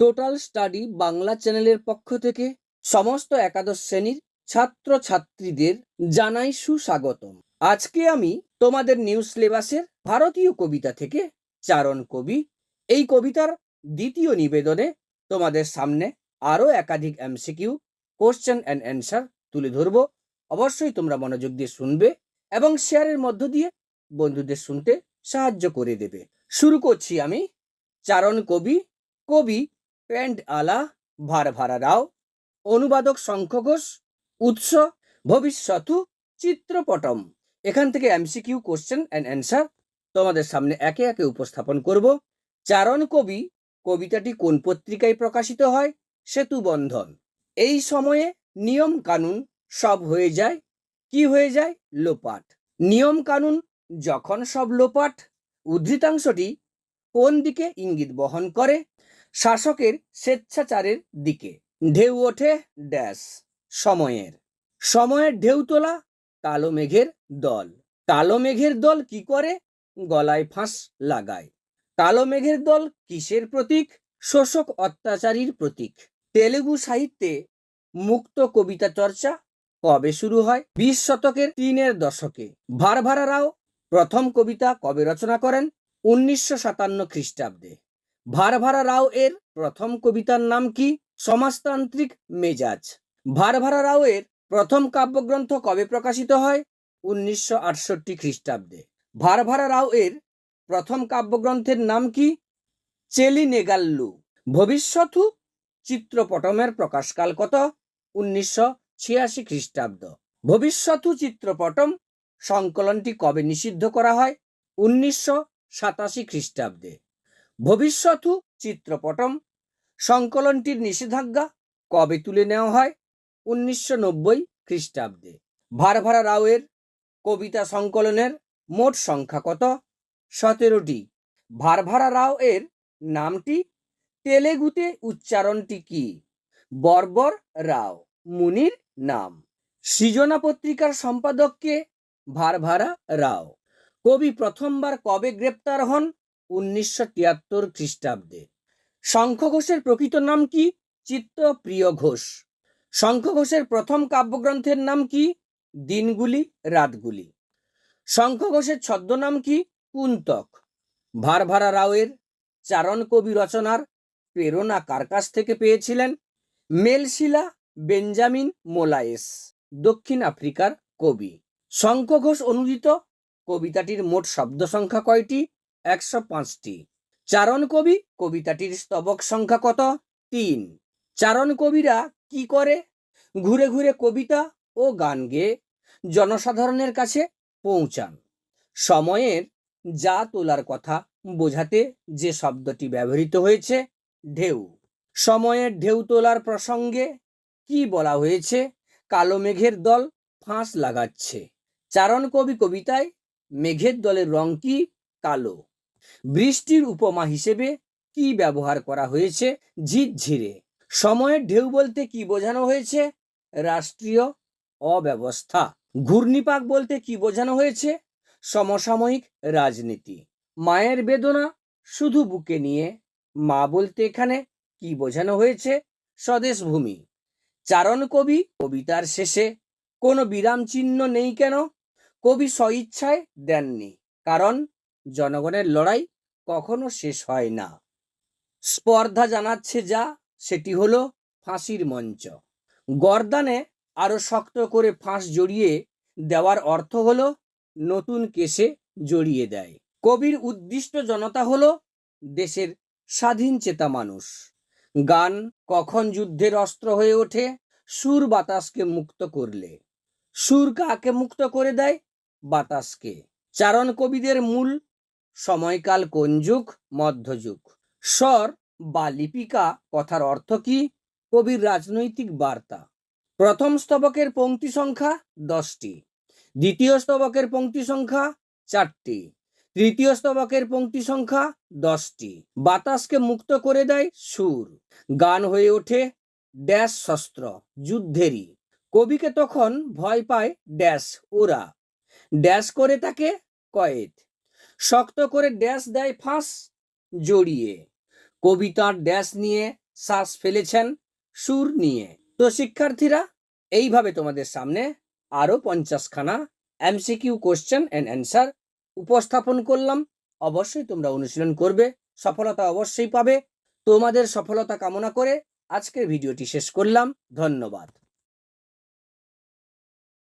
Total study Bangla চ্যানেলের পক্ষ থেকে সমস্ত একাদশ শ্রেণির ছাত্র ছাত্রীদের জানাই সুস্বাগতম। আজকে আমি তোমাদের নিউ সিলেবাসের ভারতীয় কবিতা থেকে চারণ কবি। এই কবিতার দ্বিতীয় নিবেদনে তোমাদের সামনে আরও একাধিক এমসিকিউ কোশ্চেন অ্যান্ড অ্যান্সার তুলে ধরব। অবশ্যই তোমরা মনোযোগ দিয়ে শুনবে এবং শেয়ারের মধ্য দিয়ে বন্ধুদের শুনতে সাহায্য করে দেবে। শুরু করছি আমি চারণ কবি কবি প্যান্ট আলা ভারভারা রাও অনুবাদক শঙ্খ ঘোষ উৎস ভবিষ্যতু চিত্রপটম এখান থেকে এমসিকিউ কোশ্চেন অ্যান্ড অ্যান্সার তোমাদের সামনে একে একে উপস্থাপন করব। চারণ কবি, কবিতাটি কোন পত্রিকায় প্রকাশিত হয়? সেতু বন্ধন। এই সময়ে নিয়ম কানুন সব হয়ে যায়। কি হয়ে যায়? লোপাট। নিয়ম কানুন যখন সব লোপাট, উদ্ধৃতাংশটি কোন দিকে ইঙ্গিত বহন করে? শাসকের স্বেচ্ছাচারের দিকে। ঢেউ ওঠে ড্যাশ, সময়ের। সময়ের ঢেউ তোলা কালো মেঘের দল। কালো মেঘের দল কি করে? গলায় ফাঁস লাগায়। কালো মেঘের দল কিসের প্রতীক? শোষক অত্যাচারীর প্রতীক। তেলেগু সাহিত্যে মুক্ত কবিতা চর্চা কবে শুরু হয়? বিশ শতকের তিনের দশকে। ভারভারা রাও প্রথম কবিতা কবে রচনা করেন? উনিশশো সাতান্ন খ্রিস্টাব্দে। ভারভারা রাও এর প্রথম কবিতার নাম কি? সমাজতান্ত্রিক মেজাজ। ভারভারা রাও এর প্রথম কাব্যগ্রন্থ কবে প্রকাশিত হয়? উনিশশো আটষট্টি খ্রিস্টাব্দে। ভারভারা রাও এর প্রথম কাব্যগ্রন্থের নাম কি? চেলি নেগাল্লু ভবিষ্যতু চিত্রপটমের প্রকাশকাল কত? উনিশশো ছিয়াশি খ্রিস্টাব্দ। ভবিষ্যতু চিত্রপটম সংকলনটি কবে নিষিদ্ধ করা হয়? উনিশশো সাতাশি খ্রিস্টাব্দে। ভবিষ্যতু চিত্রপটম সংকলনটির নিষেধাজ্ঞা কবে তুলে নেওয়া হয়? উনিশশো নব্বই খ্রিস্টাব্দে। ভারভারা রাওয়ের কবিতা সংকলনের মোট সংখ্যা কত? সতেরোটি। ভারভারা রাও এর নামটি? তেলেগুতে উচ্চারণটি কি? বর্বর রাও মুনির নাম। সৃজনা পত্রিকার সম্পাদককে ভারভারা রাও। কবি প্রথমবার কবে গ্রেপ্তার হন? উনিশশো তিয়াত্তর খ্রিস্টাব্দে। শঙ্খ ঘোষের প্রকৃত নাম কি? চিত্তপ্রিয় ঘোষ। শঙ্খ ঘোষের প্রথম কাব্যগ্রন্থের নাম কি? দিনগুলি, রাতগুলি। শঙ্খ ঘোষের ছদ্মনাম কি? কুন্তক। ভারভারা রাওয়ের চারণ কবি রচনার প্রেরণা কার কাছ থেকে পেয়েছিলেন? মেলশিলা বেঞ্জামিন মোলায়েস, দক্ষিণ আফ্রিকার কবি। শঙ্খ ঘোষ অনুদিত? কবিতাটির মোট শব্দ সংখ্যা কয়টি? একশো পাঁচটি। চারণ কবি, কবিতাটির স্তবক সংখ্যা কত? তিন। চারণ কবিরা কি করে? ঘুরে ঘুরে কবিতা ও গান গেয়ে জনসাধারণের কাছে পৌঁছান। সময়ের যা তোলার কথা বোঝাতে যে শব্দটি ব্যবহৃত হয়েছে, ঢেউ। সময়ের ঢেউ তোলার প্রসঙ্গে কি বলা হয়েছে? কালো মেঘের দল ফাঁস লাগাচ্ছে। চারণ কবি কবিতায়, মেঘের দলের রং কি কালো? বৃষ্টির উপমা হিসেবে কি ব্যবহার করা হয়েছে? ঝিরঝিরে। সময়ের ঢেউ বলতে কি বোঝানো হয়েছে? রাষ্ট্রীয় অব্যবস্থা। ঘূর্ণিপাক বলতে কি বোঝানো হয়েছে? সমসাময়িক রাজনীতি। মায়ের বেদনা শুধু বুকে নিয়ে। মা বলতে এখানে কি বোঝানো হয়েছে? স্বদেশ ভূমি। চারণ কবি কবিতার শেষে, কোনো বিরাম চিহ্ন নেই কেন? কবি স্বইচ্ছায় দেননি। কারণ জনগণের লড়াই কখনো শেষ হয় না। স্পর্ধা জানাচ্ছে যা, সেটি হলো ফাঁসির মঞ্চ। গর্দানে আরও শক্ত করে ফাঁস জড়িয়ে দেওয়ার অর্থ হলো নতুন কেসে জড়িয়ে দেয়। কবির উদ্দিষ্ট জনতা হলো দেশের স্বাধীন চেতা মানুষ। গান কখন যুদ্ধের অস্ত্র হয়ে ওঠে, সুর বাতাসকে মুক্ত করলে। সুর কাকে মুক্ত করে দেয়? বাতাসকে। চারণ কবিদের মূল সময়কাল কোন যুগ? মধ্যযুগ স্বর বা লিপিকা কথার অর্থ কি? কবির রাজনৈতিক বার্তা। প্রথম স্তবকের পঙ্ক্তি সংখ্যা দশটি। দ্বিতীয় স্তবকের পংক্তি সংখ্যা চারটি। তৃতীয় স্তবকের পংক্তি সংখ্যা দশটি। বাতাসকে মুক্ত করে দেয় সুর। গান হয়ে ওঠে ড্যাশ শস্ত্র, যুদ্ধেরই। কবিকে তখন ভয় পায় ড্যাশ ওরা। ড্যাশ করে তাকে কয়েদ। শক্ত করে ড্যাশ দেয় ফাঁস জড়িয়ে। কবিতার ড্যাশ নিয়ে শ্বাস ফেলেছেন সুর নিয়ে। তো শিক্ষার্থীরা, এইভাবে তোমাদের সামনে আরও পঞ্চাশখানা এমসিকিউ কোশ্চেন অ্যান্ড অ্যান্সার উপস্থাপন করলাম। অবশ্যই তোমরা অনুশীলন করবে, সফলতা অবশ্যই পাবে। তোমাদের সফলতা কামনা করে আজকের ভিডিওটি শেষ করলাম। ধন্যবাদ।